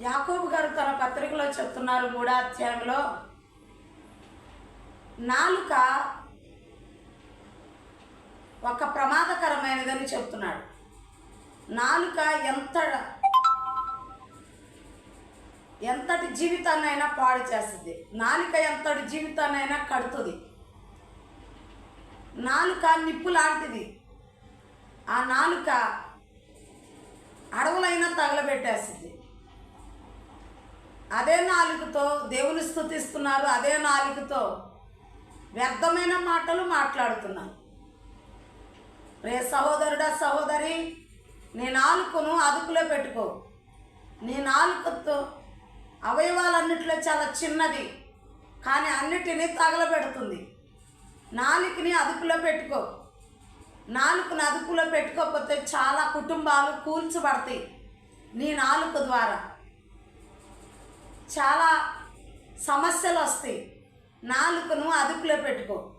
యాకోబు గారు తన పత్రికలో చెప్తున్నారు మూడో అధ్యాయంలో. నాలుక ఒక ప్రమాదకరమైనదని చెప్తున్నాడు. నాలుక ఎంత ఎంతటి జీవితాన్నైనా పాడు చేస్తుంది. నాలుక ఎంతటి జీవితాన్నైనా కడుతుంది. నాలుక నిప్పు లాంటిది. ఆ నాలుక అడవులైనా తగలబెట్టేస్తుంది. అదే నాలుగుతో దేవుని స్థుతిస్తున్నారు అదే నాలుగుతో వ్యర్థమైన మాటలు మాట్లాడుతున్నారు. రే సహోదరుడా సహోదరి నీ నాలుకను అదుపులో పెట్టుకో. నీ నాలుకతో అవయవాలన్నిటిలో చాలా చిన్నది కానీ అన్నిటినీ తగలబెడుతుంది. నాలుకని అదుపులో పెట్టుకో. నాలుకను అదుపులో పెట్టుకోకపోతే చాలా కుటుంబాలు కూల్చబడతాయి. నీ నాలుక ద్వారా. చాలా సమస్యలు వస్తాయి. నాలుకను అదుపులో పెట్టుకో.